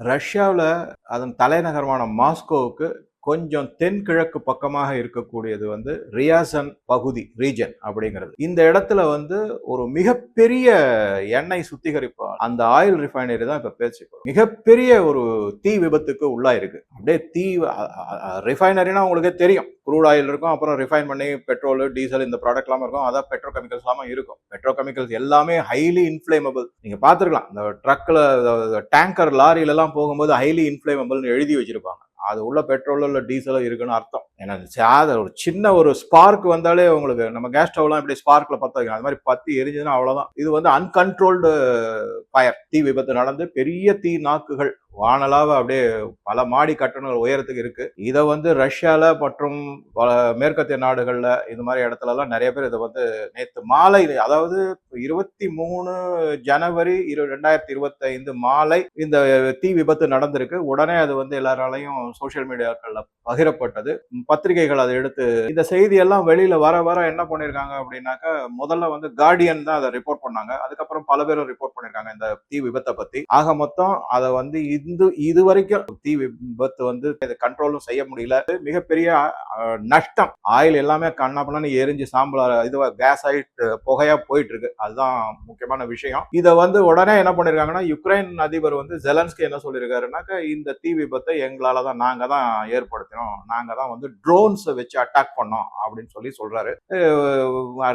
ரஷ்யாவில் அதன் தலைநகரமான மாஸ்கோவுக்கு கொஞ்சம் தென்கிழக்கு பக்கமாக இருக்கக்கூடியது வந்து ரியாசன் பகுதி ரீஜன் அப்படிங்கிறது. இந்த இடத்துல வந்து ஒரு மிகப்பெரிய எண்ணெய் சுத்திகரிப்பு அந்த ஆயில் ரிஃபைனரி தான் இப்போ பேசிக்கிறோம் மிகப்பெரிய ஒரு தீ விபத்துக்கு உள்ளாயிருக்கு. அப்படியே தீ ரிஃபைனரினா உங்களுக்கே தெரியும். குரூட் ஆயில் இருக்கும் அப்புறம் ரிஃபைன் பண்ணி பெட்ரோல் டீசல் இந்த ப்ராடக்ட் எல்லாம் இருக்கும் அதான் பெட்ரோ கெமிக்கல்ஸ் எல்லாமே இருக்கும். பெட்ரோ கெமிக்கல்ஸ் எல்லாமே ஹைலி இன்ஃப்ளேமபிள் நீங்க பாத்துருக்கலாம் இந்த ட்ரக்ல டேங்கர் லாரியிலலாம் போகும்போது ஹைலி இன்ஃப்ளேமபிள்னு எழுதி வச்சிருப்பாங்க. அது உள்ள பெட்ரோலோ இல்லை டீசலோ இருக்குன்னு அர்த்தம். ஏன்னா அது ஒரு சின்ன ஒரு ஸ்பார்க் வந்தாலே உங்களுக்கு நம்ம கேஸ் ஸ்டவ்லாம் இப்படி ஸ்பார்க்கில் பற்ற வைக்கணும்? அது மாதிரி பத்தி எரிஞ்சதுன்னா அவ்வளோதான் இது வந்து அன்கன்ட்ரோல்டு ஃபயர் தீ விபத்து நடந்து பெரிய தீ நாக்குகள் வானலாவ அப்படியே பல மாடி கட்டணங்கள் உயரத்துக்கு இருக்கு. இதை வந்து ரஷ்யால மற்றும் பல மேற்கத்திய நாடுகள்ல இது மாதிரி இடத்துல எல்லாம் நிறைய பேர் இதை வந்து நேற்று மாலை அதாவது இருபத்தி மூணு ஜனவரி இரு ரெண்டாயிரத்தி இருபத்தி ஐந்து மாலை இந்த தீ விபத்து நடந்திருக்கு. உடனே அது வந்து எல்லாராலையும் சோசியல் மீடியாக்கள்ல பகிரப்பட்டது. பத்திரிகைகள் அதை எடுத்து இந்த செய்தி எல்லாம் வெளியில வர வர என்ன பண்ணிருக்காங்க அப்படின்னாக்கா முதல்ல வந்து கார்டியன் தான் அதை ரிப்போர்ட் பண்ணாங்க. அதுக்கப்புறம் பல பேரும் ரிப்போர்ட் பண்ணிருக்காங்க இந்த தீ விபத்தை பத்தி. ஆக மொத்தம் அதை வந்து இந்த இது வரைக்கும் தீ விபத்து வந்து இதை கண்ட்ரோலும் செய்ய முடியல. மிகப்பெரிய நஷ்டம். ஆயில் எல்லாமே கண்ணாப்பண்ணு எரிஞ்சு சாம்பல் இதுவா கேஸ் ஆயிட்டு புகையா போயிட்டு இருக்கு அதுதான் முக்கியமான விஷயம். இதை வந்து உடனே என்ன பண்ணிருக்காங்கன்னா யுக்ரைன் அதிபர் வந்து ஜெலன்ஸ்கி என்ன சொல்லியிருக்காருனாக்கா இந்த தீ விபத்தை எங்களால தான் நாங்க தான் ஏற்படுத்தினோம். நாங்க தான் வந்து ட்ரோன்ஸை வச்சு அட்டாக் பண்ணோம் அப்படின்னு சொல்லி சொல்றாரு.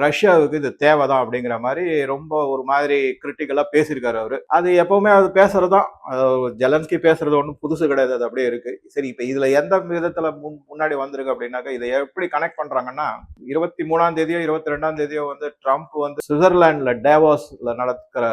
ரஷ்யாவுக்கு இது தேவைதான் அப்படிங்கிற மாதிரி ரொம்ப ஒரு மாதிரி கிரிட்டிக்கலா பேசியிருக்காரு அவரு. அது எப்பவுமே அது பேசுறதுதான். அஹ் ஜெலன்ஸ்கி பேசுறது ஒன்றும் புதுசு கிடையாது அது அப்படியே இருக்கு. சரி இப்ப இதுல எந்த விதத்துல முன்- முன்னாடி வந்திருக்கு அப்படின்னாக்கா இதை எப்படி கனெக்ட் பண்றாங்கன்னா இருபத்தி மூணாம் தேதியோ இருபத்தி ரெண்டாம் தேதியோ வந்து ட்ரம்ப் வந்து சுவிட்சர்லாண்ட்ல டேவாஸ்ல நடக்கிற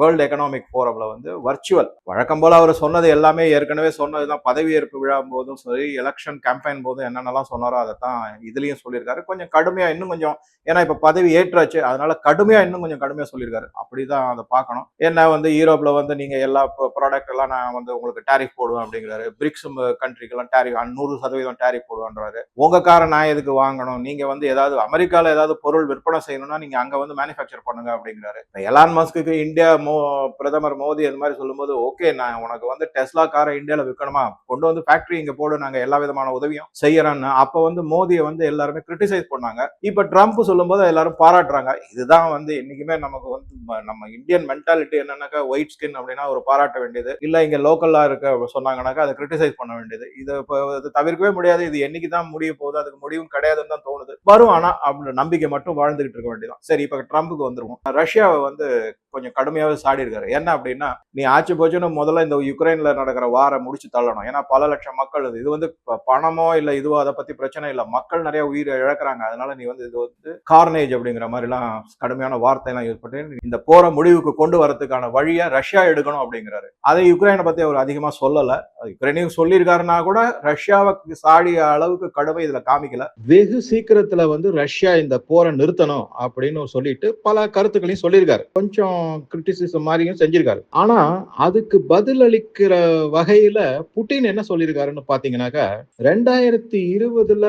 வேர்ல்டு எக்கனாமிக் ஃபோரம்ல வந்து வர்ச்சுவல் வழக்கம் போல் அவர் சொன்னது எல்லாமே ஏற்கனவே சொன்னது தான் பதவியேற்பு விழா போதும் சரி எலெக்ஷன் கேம்பெயின் போதும் என்னென்னலாம் சொன்னாரோ அதை தான் இதுலயும் சொல்லியிருக்காரு. கொஞ்சம் கடுமையாக இன்னும் கொஞ்சம் ஏன்னா இப்போ பதவி ஏற்றாச்சு அதனால கடுமையாக இன்னும் கொஞ்சம் கடுமையாக சொல்லியிருக்காரு. அப்படிதான் அதை பார்க்கணும். என்ன வந்து யூரோப்பில் வந்து நீங்கள் எல்லா ப்ராடக்ட் எல்லாம் நான் வந்து உங்களுக்கு டேரிஃப் போடுவேன் அப்படிங்கிறாரு. பிரிக்ஸ் கண்ட்ரிக்கெல்லாம் டேரிஃப் நூறு சதவீதம் டேரிஃப் போடுவேன்றாரு. உங்க காரை நான் எதுக்கு வாங்கணும்? நீங்கள் வந்து ஏதாவது அமெரிக்காவில் ஏதாவது பொருள் விற்பனை செய்யணும்னா நீங்கள் அங்கே வந்து மேனுஃபேக்சர் பண்ணுங்க அப்படிங்கிறாரு. எலான் மஸ்க்கு இந்தியா மோ பிரதமர் மோடி அந்த மாதிரி சொல்லும்போது ஓகே நான் உனக்கு வந்து டெஸ்லா காரை இந்தியாவில் விற்கணுமா? கொண்டு வந்து ஃபேக்டரி இங்கே போடு நாங்கள் எல்லா விதமான உதவியும் செய்யறோம்னு அப்போ வந்து மோடியை வந்து எல்லாருமே கிரிட்டிசைஸ் பண்ணாங்க. இப்போ ட்ரம்ப் சொல்லும்போது எல்லாரும் பாராட்டுறாங்க. இதுதான் வந்து என்னைக்குமே நமக்கு வந்து நம்ம இந்தியன் மென்டாலிட்டி என்னன்னாக்கா ஒயிட் ஸ்கின் அப்படின்னா ஒரு பாராட்ட வேண்டியது. இல்லை இங்கே லோக்கலாக இருக்க சொன்னாங்கன்னாக்கா அதை கிரிட்டிசைஸ் பண்ண வேண்டியது. இதை இப்போ இது தவிர்க்கவே முடியாது. இது என்னைக்கு தான் முடிய போகுது அதுக்கு முடிவும் கிடையாதுன்னு தான் தோணுது. வரும் ஆனால் அப்படி நம்பிக்கை மட்டும் வாழ்ந்துகிட்டு இருக்க வேண்டியதான் சரி இப்போ ட்ரம்ப்புக்கு வந்துருவோம். ரஷ்யாவை வந்து கொஞ்சம் கடுமையாவே சாடி இருக்காரு என்ன அப்படின்னா நீ ஆச்சு போச்சுன்னு முதல்ல இந்த யுக்ரைன்ல நடக்கிற வாரை முடிச்சு தள்ளணும். ஏன்னா பல லட்சம் மக்கள் இது வந்து பணமோ இல்ல இதுவோ அதை பத்தி பிரச்சனை இல்ல. மக்கள் நிறைய உயிரை இழக்கிறாங்க. அதனால நீ வந்து இது வந்து கார்னேஜ் அப்படிங்கிற மாதிரி எல்லாம் கடுமையான வார்த்தை எல்லாம் யூஸ் பண்ணி இந்த போரை முடிவுக்கு கொண்டு வரதுக்கான வழியை ரஷ்யா எடுக்கணும் அப்படிங்கிறாரு. அதை யுக்ரைனை பத்தி அவர் அதிகமா சொல்லல. அது யுக்ரைனையும் சொல்லியிருக்காருன்னா கூட ரஷ்யாவுக்கு சாடிய அளவுக்கு கடுமை இதுல காமிக்கல. வெகு சீக்கிரத்துல வந்து ரஷ்யா இந்த போரை நிறுத்தணும் அப்படின்னு சொல்லிட்டு பல கருத்துக்களையும் சொல்லியிருக்காரு. கொஞ்சம் கிரிட்டிஸ் கிரிட்டிசிசம் மாதிரியும் செஞ்சிருக்காரு. ஆனா அதுக்கு பதில் அளிக்கிற வகையில புட்டின் என்ன சொல்லியிருக்காருன்னு பாத்தீங்கன்னாக்கா ரெண்டாயிரத்தி இருபதுல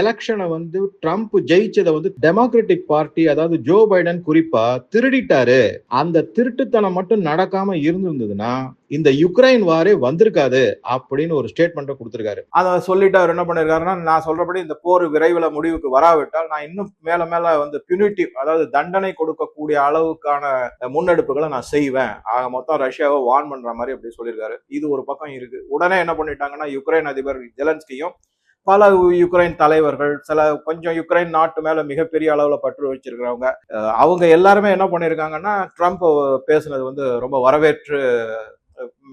எலெக்ஷனை வந்து ட்ரம்ப் ஜெயிச்சதை வந்து டெமோக்ராட்டிக் பார்ட்டி அதாவது ஜோ பைடன் குறிப்பா திருடிட்டாரு. அந்த திருட்டுத்தனம் மட்டும் நடக்காம இருந்திருந்ததுன்னா இந்த யுக்ரைன் வாரே வந்திருக்காது அப்படின்னு ஒரு ஸ்டேட்மெண்ட்டை கொடுத்துருக்காரு. அதை சொல்லிட்டு அவர் என்ன பண்ணிருக்காருன்னா நான் சொல்றபடி இந்த போர் விரைவில் முடிவுக்கு வராவிட்டால் நான் இன்னும் மேல மேல வந்து பியூனிட்டிவ் அதாவது தண்டனை கொடுக்கக்கூடிய அளவுக்கான முன்னெடுப்புகளை நான் செய்வேன். ஆக மொத்தம் ரஷ்யாவை வார்ன் பண்ற மாதிரி அப்படி சொல்லியிருக்காரு. இது ஒரு பக்கம் இருக்கு. உடனே என்ன பண்ணிட்டாங்கன்னா யுக்ரைன் அதிபர் ஜெலன்ஸ்கியும் பல யுக்ரைன் தலைவர்கள் சில கொஞ்சம் யுக்ரைன் நாட்டு மேல மிகப்பெரிய அளவுல பற்று வச்சிருக்கிறவங்க அவங்க எல்லாருமே என்ன பண்ணிருக்காங்கன்னா ட்ரம்ப் பேசுனது வந்து ரொம்ப வரவேற்று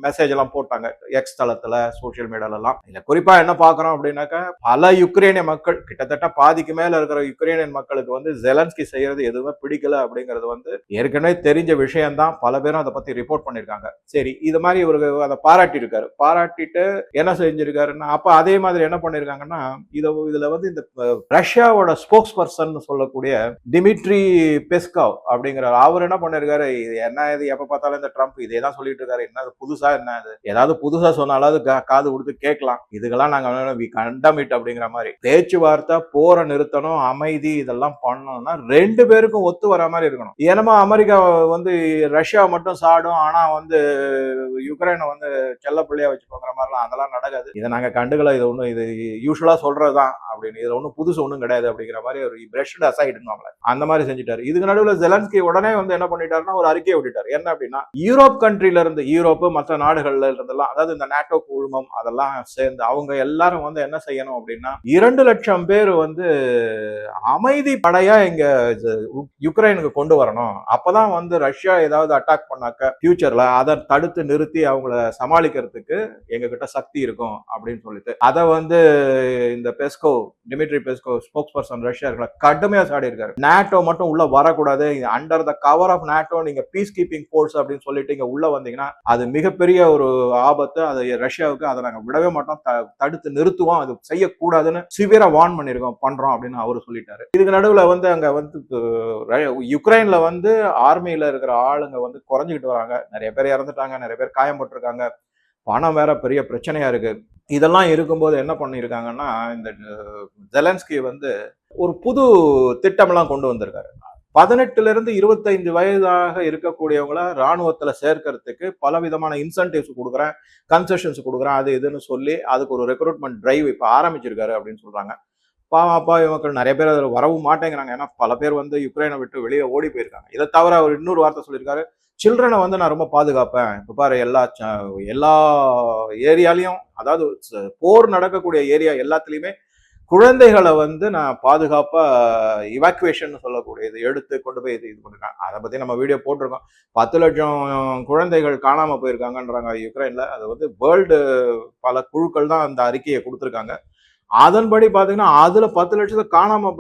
மெசேஜ் எல்லாம் போட்டாங்க. எக்ஸ் தளத்துல சோசியல் மீடியால எல்லாம். இதுல குறிப்பா என்ன பாக்குறோம் அப்படின்னாக்கா பல யுக்ரைனிய மக்கள் கிட்டத்தட்ட பாதிக்கு மேல இருக்கிற யுக்ரைனியன் மக்களுக்கு வந்து ஜெலன்ஸ்கி செய்யறது எதுவுமே பிடிக்கல அப்படிங்கிறது வந்து ஏற்கனவே தெரிஞ்ச விஷயம்தான். பல பேரும் அதை பத்தி ரிப்போர்ட் பண்ணிருக்காங்க சரி இது மாதிரி இவருக்கு அதை பாராட்டி இருக்காரு பாராட்டிட்டு என்ன செஞ்சிருக்காருன்னா அப்ப அதே மாதிரி என்ன பண்ணிருக்காங்கன்னா இத இதுல வந்து இந்த ரஷ்யாவோட ஸ்போக்ஸ் பர்சன் சொல்லக்கூடிய டிமிட்ரி பெஸ்காவ் அப்படிங்கிற அவர் என்ன பண்ணிருக்காரு இது என்ன இது எப்ப பார்த்தாலும் இந்த ட்ரம்ப் இதே தான் சொல்லிட்டு இருக்காரு. என்ன புதுசா என்ன இது ஏதாவது புதுசா சொன்னாலாவது காது கொடுத்து கேட்கலாம். இதுக்கெல்லாம் நாங்க கண்டமிட் அப்படிங்கிற மாதிரி. பேச்சுவார்த்தை போரை நிறுத்தணும் அமைதி இதெல்லாம் பண்ணணும்னா ரெண்டு பேருக்கும் ஒத்து வர மாதிரி இருக்கணும். ஏன்னா அமெரிக்கா வந்து ரஷ்யா மட்டும் சாடும் ஆனா வந்து யுக்ரைனை வந்து செல்ல பிள்ளையா வச்சுக்கோங்கிற மாதிரிலாம் அதெல்லாம் நடக்காது. இதை நாங்க கண்டுக்கல இது ஒன்றும் இது யூஸ்வலா சொல்றதுதான் அப்படின்னு. இது ஒன்றும் புதுசு ஒன்றும் கிடையாது அப்படிங்கிற மாதிரி ஒரு பிரஷ்டு அசைடுங்க அந்த மாதிரி செஞ்சுட்டாரு. இதுக்கு நடுவில் ஜெலன்ஸ்கி உடனே வந்து என்ன பண்ணிட்டாருன்னா ஒரு அறிக்கையை விட்டுட்டார். என்ன அப்படின்னா யூரோப் கண்ட்ரில இருந்து இப்போ மற்ற நாடுகள்ல இருந்தெல்லாம் அதாவது இந்த நாட்டோ குழுமம் அதெல்லாம் சேர்ந்து அவங்க எல்லாரும் வந்து என்ன செய்யணும் அப்படின்னா இரண்டு லட்சம் பேர் வந்து அமைதி படையா இங்க யுக்ரைனுக்கு கொண்டு வரணும். அப்பதான் வந்து ரஷ்யா ஏதாவது அட்டாக் பண்ணாக்க ஃபியூச்சர்ல அதை தடுத்து நிறுத்தி அவங்கள சமாளிக்கிறதுக்கு எங்க கிட்ட சக்தி இருக்கும் அப்படின்னு சொல்லிட்டு. அதை வந்து இந்த Peskov Dmitry Peskov spokesperson Russia இருக்கிற கடுமையா சாடி இருக்காரு நாட்டோ மட்டும் உள்ள வரக்கூடாது. Under the cover of NATO நீங்க பீஸ் கீப்பிங் ஃபோர்ஸ் அப்படின்னு சொல்லிட்டு இங்க உள்ள வந்தீங்கன்னா அது மிகப்பெரிய ஒரு ஆபத்து. அதை ரஷ்யாவுக்கு அதை நாங்கள் விடவே மாட்டோம். த- தடுத்து நிறுத்துவோம். அது செய்யக்கூடாதுன்னு சிவியரா வார்ன் பண்ணிருக்கோம் பண்றோம் அப்படின்னு அவரு சொல்லிட்டாரு. இதுக்கு நடுவில் வந்து அங்க வந்து யுக்ரைன்ல வந்து ஆர்மியில இருக்கிற ஆளுங்க வந்து குறைஞ்சிக்கிட்டு வராங்க. நிறைய பேர் இறந்துட்டாங்க நிறைய பேர் காயம்பட்டிருக்காங்க பணம் வேற பெரிய பிரச்சனையா இருக்கு. இதெல்லாம் இருக்கும்போது என்ன பண்ணியிருக்காங்கன்னா இந்த ஜெலன்ஸ்கி வந்து ஒரு புது திட்டம்லாம் கொண்டு வந்திருக்காரு. பதினெட்டுல இருந்து இருபத்தைந்து வயதாக இருக்கக்கூடியவங்கள ராணுவத்துல சேர்க்கறதுக்கு பல விதமான இன்சென்டிவ்ஸ் கொடுக்குறேன் கன்செஷன்ஸ் கொடுக்குறேன் அது இதுன்னு சொல்லி அதுக்கு ஒரு ரெக்ரூட்மெண்ட் டிரைவ் இப்போ ஆரம்பிச்சிருக்காரு அப்படின்னு சொல்றாங்க. பாவம் அப்பா மக்கள் நிறைய பேர் அதில் வரவும் மாட்டேங்கிறாங்க. ஏன்னா பல பேர் வந்து யுக்ரைனை விட்டு வெளியே ஓடி போயிருக்காங்க. இதை தவிர அவர் இன்னொரு வார்த்தை சொல்லியிருக்காரு. சில்ட்ரனை வந்து நான் ரொம்ப பாதுகாப்பேன். இப்போ பாரு எல்லா ச- எல்லா ஏரியாலையும் அதாவது போர் நடக்கக்கூடிய ஏரியா எல்லாத்துலேயுமே குழந்தைகளை வந்து நான் பாதுகாப்பாக இவாக்குவேஷன் சொல்லக்கூடியது எடுத்து கொண்டு போய் இது இது பண்ணிருக்காங்க. அதை பற்றி நம்ம வீடியோ போட்டிருக்கோம். பத்து லட்சம் குழந்தைகள் காணாமல் போயிருக்காங்கன்றாங்க யுக்ரைனில். அது வந்து வேர்ல்டு பல குழுக்கள் தான் அந்த அறிக்கையை கொடுத்துருக்காங்க. அதன்படி பார்த்தீங்கன்னா அதில் பத்து லட்சத்தை காணாமல்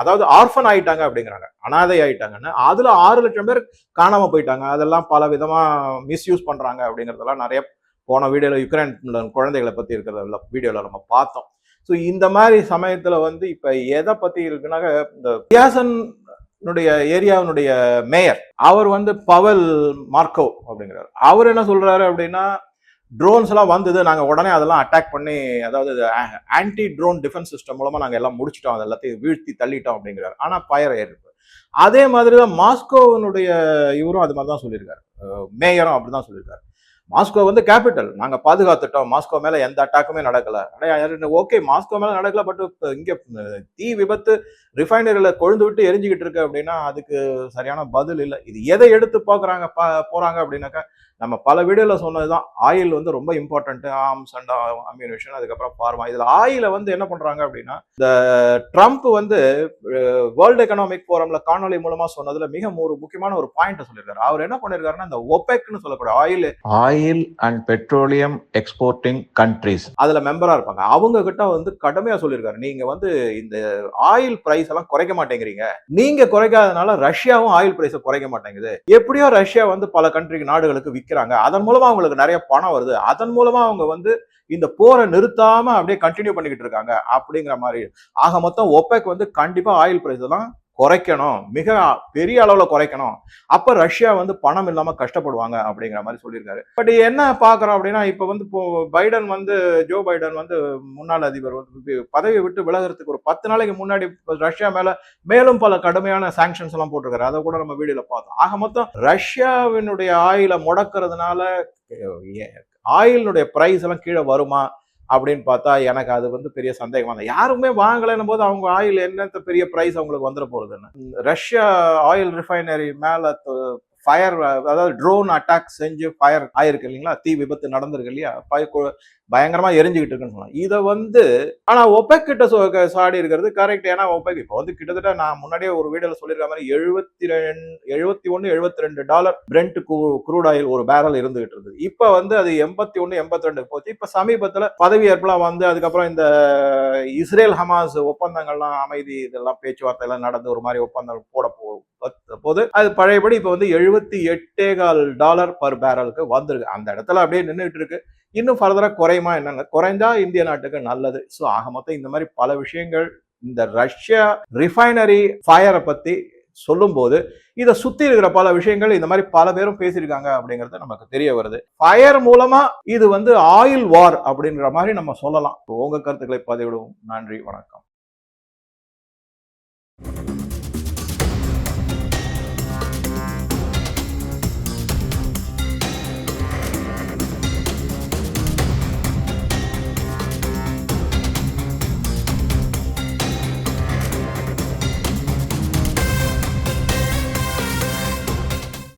அதாவது ஆர்ஃபன் ஆயிட்டாங்க அப்படிங்கிறாங்க. அனாதை ஆயிட்டாங்கன்னு. அதில் ஆறு லட்சம் பேர் காணாமல் போயிட்டாங்க. அதெல்லாம் பல விதமாக மிஸ்யூஸ் பண்ணுறாங்க அப்படிங்கிறதெல்லாம் நிறைய போன வீடியோவில் யுக்ரைன் குழந்தைகளை பற்றி இருக்கிற வீடியோவில் நம்ம பார்த்தோம். ஸோ இந்த மாதிரி சமயத்தில் வந்து இப்போ எதை பற்றி இருக்குன்னாக்க இந்த வியாசன் ஏரியாவினுடைய மேயர் அவர் வந்து பவல் மார்க்கோ அப்படிங்கிறார். அவர் என்ன சொல்றாரு அப்படின்னா ட்ரோன்ஸ் எல்லாம் வந்தது நாங்கள் உடனே அதெல்லாம் அட்டாக் பண்ணி அதாவது ஆன்டி ட்ரோன் டிஃபென்ஸ் சிஸ்டம் மூலமாக நாங்கள் எல்லாம் முடிச்சிட்டோம் அது எல்லாத்தையும் வீழ்த்தி தள்ளிட்டோம் அப்படிங்கிறார். ஆனால் பயர் ஏறிப்பு அதே மாதிரி தான் மாஸ்கோவினுடைய இவரும் அது மாதிரி தான் சொல்லியிருக்காரு மேயரும் அப்படி தான் சொல்லியிருக்காரு. மாஸ்கோ வந்து கேபிட்டல் நாங்கள் பாதுகாத்துட்டோம். மாஸ்கோ மேலே எந்த அட்டாக்குமே நடக்கலை. ஓகே மாஸ்கோ மேலே நடக்கல பட் இங்கே தீ விபத்து ரிஃபைனரியில் கொழுந்து விட்டு எரிஞ்சுக்கிட்டு இருக்கு அப்படின்னா அதுக்கு சரியான பதில் இல்லை. இது எதை எடுத்து பார்க்குறாங்க பா போகிறாங்க அப்படின்னாக்கா நம்ம பல வீடில் சொன்னது தான் ஆயில் வந்து ரொம்ப இம்பார்ட்டன்ட் ஆர்ம்ஸ் அண்ட் அம்யூனிஷன் அதுக்கப்புறம் ஃபார்மா இதில் ஆயில வந்து என்ன பண்ணுறாங்க அப்படின்னா இந்த ட்ரம்ப் வந்து வேர்ல்டு எக்கனாமிக் ஃபோரமில் காணொலி மூலமாக சொன்னதில் மிக ஒரு முக்கியமான ஒரு பாயிண்ட்டை சொல்லியிருக்காரு. அவர் என்ன பண்ணியிருக்காருன்னா இந்த ஒபெக்னு சொல்லக்கூடிய oil oil and petroleum exporting countries அதுல மெம்பரா இருப்பாங்க. அவங்க கிட்ட வந்து கடுமையா சொல்லியிருக்காரு. நீங்க வந்து இந்த ஆயில் பிரைஸ் எல்லாம் குறைக்க மாட்டேங்கிறீங்க. நீங்க குறைக்காதனால ரஷ்யாவும் ஆயில் பிரைஸை குறைக்க மாட்டேங்குது. எப்படியோ ரஷ்யா வந்து பல கண்ட்ரிக்கு நாடுகளுக்கு விற்கிறாங்க அதன் மூலமா அவங்களுக்கு நிறைய பணம் வருது. அதன் மூலமா அவங்க வந்து இந்த போரை நிறுத்தாம அப்படியே கண்டினியூ பண்ணிக்கிட்டு இருக்காங்க. அப்படிங்கிற மாதிரி. ஆக மொத்தம் ஒப்பேக் வந்து கண்டிப்பா ஆயில் பிரைஸ் எல்லாம் குறைக்கணும். மிக பெரிய அளவில் குறைக்கணும். அப்போ ரஷ்யா வந்து பணம் இல்லாமல் கஷ்டப்படுவாங்க அப்படிங்கிற மாதிரி சொல்லியிருக்காரு. பட் என்ன பார்க்குறோம் அப்படின்னா இப்போ வந்து இப்போ பைடன் வந்து ஜோ பைடன் வந்து முன்னாள் அதிபர் வந்து பதவியை விட்டு விலகிறதுக்கு ஒரு பத்து நாளைக்கு முன்னாடி ரஷ்யா மேலே மேலும் பல கடுமையான சாங்ஷன்ஸ் எல்லாம் போட்டிருக்காரு. அதை கூட நம்ம வீடியோல பார்த்தோம். ஆக மொத்தம் ரஷ்யாவினுடைய ஆயில முடக்கிறதுனால ஆயிலுடைய பிரைஸ் எல்லாம் கீழே வருமா? அப்படின்னு பார்த்தா எனக்கு அது வந்து பெரிய சந்தேகம் தான் யாருமே வாங்கலைன்னும் போது அவங்க ஆயில் என்னத்த பெரிய பிரைஸ் அவங்களுக்கு வந்துட போகுதுன்னு ரஷ்யா ஆயில் ரிஃபைனரி மேல ஃபயர் அதாவது ட்ரோன் அட்டாக் செஞ்சு ஃபயர் ஆயிருக்கு இல்லைங்களா? தீ விபத்து நடந்திருக்கு இல்லையா? பய- எரிஞ்சுக்கிட்டு இருக்குன்னு சொன்னாங்க இதை வந்து ஆனால் ஒபெக் கிட்ட சாடி இருக்கிறது கரெக்ட் ஏன்னா ஒபெக் இப்போ வந்து கிட்டத்தட்ட நான் முன்னாடியே ஒரு வீடியோல சொல்லியிருக்க மாதிரி எழுபத்தி ரெண்டு எழுபத்தி ஒன்று எழுபத்தி ரெண்டு டாலர் பிரெண்ட் குரூட் ஆயில் ஒரு பேரல் இருந்துகிட்டு இருந்தது இப்போ வந்து அது எண்பத்தி ஒன்று எண்பத்தி ரெண்டு போச்சு. இப்போ சமீபத்தில் பதவியேற்பெல்லாம் வந்து அதுக்கப்புறம் இந்த இஸ்ரேல் ஹமாஸ் ஒப்பந்தங்கள்லாம் அமைதி இதெல்லாம் பேச்சுவார்த்தை எல்லாம் நடந்து ஒரு மாதிரி ஒப்பந்தம் போட போ போது அது பழையபடி இப்போ வந்து எழுபத்தி எட்டே கால் டாலர் பர் பேரலுக்கு வந்திருக்கு. அந்த இடத்துல அப்படியே நின்றுட்டு இருக்கு இன்னும் ஃபர்தரா குறையுமா என்னென்ன குறைஞ்சா இந்திய நாட்டுக்கு நல்லது. ஸோ ஆக மொத்தம் இந்த மாதிரி பல விஷயங்கள் இந்த ரஷ்யா ரிஃபைனரி ஃபயரை பத்தி சொல்லும்போது இதை சுத்தி இருக்கிற பல விஷயங்கள் இந்த மாதிரி பல பேரும் பேசியிருக்காங்க அப்படிங்கிறது நமக்கு தெரிய வருது. ஃபயர் மூலமா இது வந்து ஆயில் வார் அப்படின்ற மாதிரி நம்ம சொல்லலாம். உங்க கருத்துக்களை பதிவிடுவோம். நன்றி வணக்கம்.